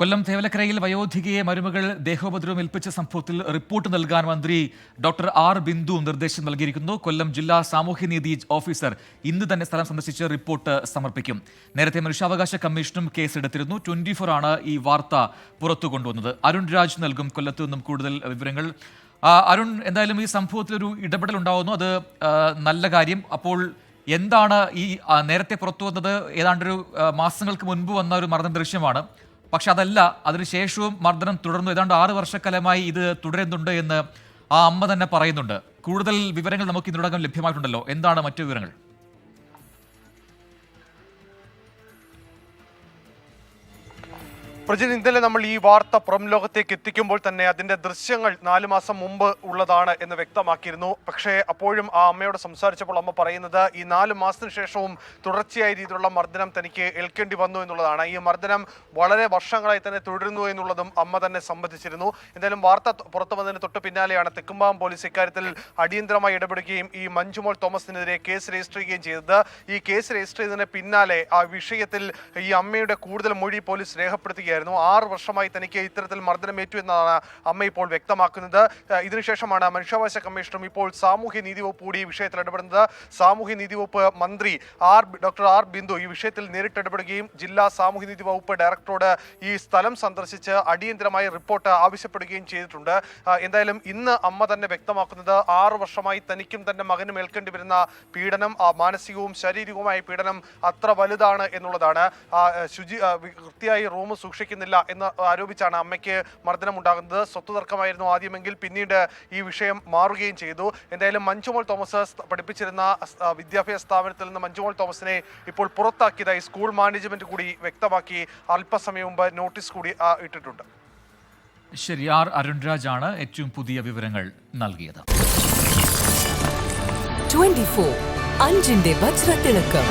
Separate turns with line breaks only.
കൊല്ലം തേവലക്കരയിൽ വയോധികയെ മരുമകൾ ദേഹോപദ്രവം ഏൽപ്പിച്ച സംഭവത്തിൽ റിപ്പോർട്ട് നൽകാൻ മന്ത്രി ഡോക്ടർ ആർ ബിന്ദു നിർദ്ദേശം നൽകിയിരിക്കുന്നു. കൊല്ലം ജില്ലാ സാമൂഹ്യനീതി ഓഫീസർ ഇന്ന് തന്നെ സ്ഥലം സന്ദർശിച്ച് റിപ്പോർട്ട് സമർപ്പിക്കും. നേരത്തെ മനുഷ്യാവകാശ കമ്മീഷനും കേസെടുത്തിരുന്നു. ട്വന്റി ഫോർ ആണ് ഈ വാർത്ത പുറത്തു കൊണ്ടുവന്നത് അരുൺ രാജ് നൽകും കൊല്ലത്തു നിന്നും കൂടുതൽ വിവരങ്ങൾ. അരുൺ എന്തായാലും ഈ സംഭവത്തിൽ ഒരു ഇടപെടൽ ഉണ്ടാവുന്നു. അത് നല്ല കാര്യം. അപ്പോൾ എന്താണ് ഈ നേരത്തെ പുറത്തു വന്നത്? ഏതാണ്ടൊരു മാസങ്ങൾക്ക് മുൻപ് വന്ന ഒരു മർദ്ദന ദൃശ്യമാണ്. പക്ഷെ അതല്ല അതിനുശേഷവും മർദ്ദനം തുടർന്നു. ഏതാണ്ട് ആറ് വർഷക്കാലമായി ഇത് തുടരുന്നുണ്ട് എന്ന് ആ അമ്മ തന്നെ പറയുന്നുണ്ട്. കൂടുതൽ വിവരങ്ങൾ നമുക്ക് ഇതിനോടകം ലഭ്യമായിട്ടുണ്ടല്ലോ. എന്താണ് മറ്റു വിവരങ്ങൾ?
പ്രജിൻ ഇന്നലെ നമ്മൾ ഈ വാർത്ത പുറം ലോകത്തേക്ക് എത്തിക്കുമ്പോൾ തന്നെ അതിന്റെ ദൃശ്യങ്ങൾ നാലു മാസം മുമ്പ് ഉള്ളതാണ് എന്ന് വ്യക്തമാക്കിയിരുന്നു. പക്ഷേ അപ്പോഴും ആ അമ്മയോട് സംസാരിച്ചപ്പോൾ അമ്മ പറയുന്നത് ഈ നാല് മാസത്തിന് ശേഷവും തുടർച്ചയായ രീതിയിലുള്ള മർദ്ദനം തനിക്ക് ഏൽക്കേണ്ടി വന്നു എന്നുള്ളതാണ്. ഈ മർദ്ദനം വളരെ വർഷങ്ങളായി തന്നെ തുടരുന്നു എന്നുള്ളതും അമ്മ തന്നെ സംബന്ധിച്ചിരുന്നു എന്തായാലും വാർത്ത പുറത്തു വന്നതിന് തൊട്ട് പിന്നാലെയാണ് തെക്കുംപാം പോലീസ് ഇക്കാര്യത്തിൽ അടിയന്തരമായി ഇടപെടുകയും ഈ മഞ്ജുമോൾ തോമസിനെതിരെ കേസ് രജിസ്റ്റർ ചെയ്യുകയും ചെയ്തത്. ഈ കേസ് രജിസ്റ്റർ ചെയ്തതിന് പിന്നാലെ ആ വിഷയത്തിൽ ഈ അമ്മയുടെ കൂടുതൽ മൊഴി പോലീസ് രേഖപ്പെടുത്തുകയായിരുന്നു. ആറ് വർഷമായി തനിക്ക് ഇത്തരത്തിൽ മർദ്ദനമേറ്റു എന്നാണ് അമ്മ ഇപ്പോൾ വ്യക്തമാക്കുന്നത്. ഇതിനുശേഷമാണ് മനുഷ്യാവകാശ കമ്മീഷണറും ഇപ്പോൾ സാമൂഹ്യ നീതി വകുപ്പ് കൂടി ഈ വിഷയത്തിൽ ഇടപെടുന്നത്. സാമൂഹ്യ നീതി വകുപ്പ് മന്ത്രി ആർ ഡോക്ടർ ആർ ബിന്ദു ഈ വിഷയത്തിൽ നേരിട്ട് ഇടപെടുകയും ജില്ലാ സാമൂഹ്യ നീതി വകുപ്പ് ഡയറക്ടറോട് ഈ സ്ഥലം സന്ദർശിച്ച് അടിയന്തരമായി റിപ്പോർട്ട് ആവശ്യപ്പെടുകയും ചെയ്തിട്ടുണ്ട്. എന്തായാലും ഇന്ന് അമ്മ തന്നെ വ്യക്തമാക്കുന്നത് ആറു വർഷമായി തനിക്കും തന്റെ മകനും ഏൽക്കേണ്ടി വരുന്ന പീഡനം മാനസികവും ശാരീരികവുമായ പീഡനം അത്ര വലുതാണ് എന്നുള്ളതാണ്. ശുചി വൃത്തിയായി റൂം സൂക്ഷിക്കുന്നില്ല എന്ന് ആരോപിച്ചാണ് അമ്മയ്ക്ക് മർദ്ദനം ഉണ്ടാകുന്നത് സ്വത്ത് തർക്കമായിരുന്നു ആദ്യമെങ്കിൽ പിന്നീട് ഈ വിഷയം മാറുകയും ചെയ്തു. എന്തായാലും മഞ്ജുമോൾ തോമസ് പഠിപ്പിച്ചിരുന്ന വിദ്യാഭ്യാസ സ്ഥാപനത്തിൽ നിന്ന് മഞ്ജുമോൾ തോമസിനെ ഇപ്പോൾ പുറത്താക്കിയതായി സ്കൂൾ മാനേജ്മെന്റ് കൂടി വ്യക്തമാക്കി അല്പസമയം മുമ്പ് നോട്ടീസ് കൂടി ഇട്ടിട്ടുണ്ട്.
ശരി ആർ ആണ് ഏറ്റവും പുതിയ വിവരങ്ങൾ നൽകിയത്.
24 അഞ്ചിന്റെ വജ്രത്തിളക്കം.